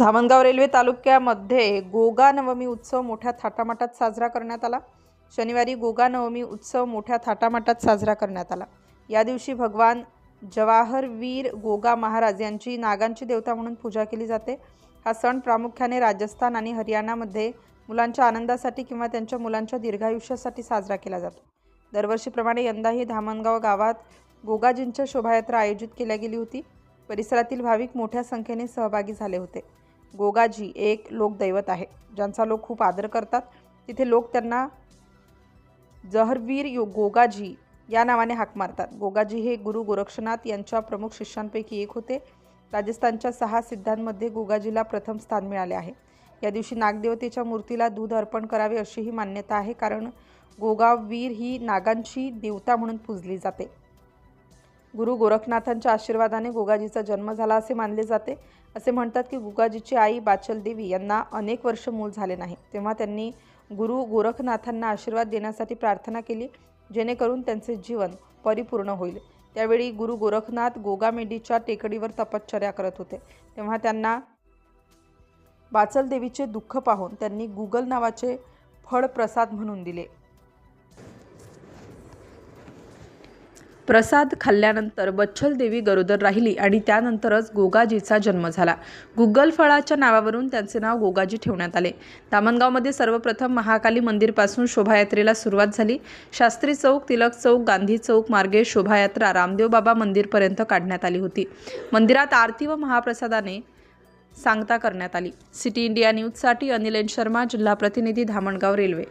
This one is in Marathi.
धामणगाव रेल्वे तालुक्यामध्ये गोगा नवमी उत्सव मोठ्या थाटामाटात साजरा करण्यात आला. शनिवारी गोगा नवमी उत्सव मोठ्या थाटामाटात साजरा करण्यात आला. या दिवशी भगवान जवाहरवीर गोगा महाराज यांची नागांची देवता म्हणून पूजा केली जाते. हा सण प्रामुख्याने राजस्थान आणि हरियाणामध्ये मुलांच्या आनंदासाठी किंवा त्यांच्या मुलांच्या दीर्घायुष्यासाठी साजरा केला जातो. दरवर्षीप्रमाणे यंदाही धामणगाव गावात गोगाजींच्या शोभायात्रा आयोजित केल्या गेली होती. परिसरातील भाविक मोठ्या संख्येने सहभागी झाले होते. गोगाजी एक लोकदैवत आहे ज्यांचा लोक खूप आदर करतात. तिथे लोक त्यांना जहरवीर यो गोगाजी या नावाने हाक मारतात. गोगाजी हे गुरु गोरक्षनाथ यांच्या प्रमुख शिष्यांपैकी एक होते. राजस्थानच्या सहा सिद्धांमध्ये गोगाजीला प्रथम स्थान मिळाले आहे. या दिवशी नागदेवतेच्या मूर्तीला दूध अर्पण करावे अशी ही मान्यता आहे कारण गोगावीर ही नागांची देवता म्हणून पूजली जाते. गुरु गोरखनाथांच्या आशीर्वादाने गोगाजीचा जन्म झाला असे मानले जाते. असे म्हणतात की गोगाजीची आई बाचल देवी यांना अनेक वर्ष मूल झाले नाही. तेव्हा त्यांनी गुरु गोरखनाथांना आशीर्वाद देण्यासाठी प्रार्थना केली जेणेकरून त्यांचे जीवन परिपूर्ण होईल. त्यावेळी गुरु गोरखनाथ गोगामेडीच्या टेकडीवर तपश्चर्या करत होते. तेव्हा त्यांना बाचल देवीचे दुःख पाहून त्यांनी गुगल नावाचे फळ प्रसाद म्हणून दिले. प्रसाद खाल्ल्यानंतर बच्छल देवी गरोदर राहिली आणि त्यानंतरच गोगाजीचा जन्म झाला. गुगल फळाच्या नावावरून त्यांचे नाव गोगाजी ठेवण्यात आले. दामणगावमध्ये सर्वप्रथम महाकाली मंदिरपासून शोभायात्रेला सुरुवात झाली. शास्त्री चौक तिलक चौक गांधी चौक मार्गे शोभायात्रा रामदेव बाबा मंदिरपर्यंत काढण्यात आली होती. मंदिरात आरती व महाप्रसादाने सांगता करण्यात आली. सिटी इंडिया न्यूजसाठी अनिल एन शर्मा जिल्हा प्रतिनिधी धामणगाव रेल्वे.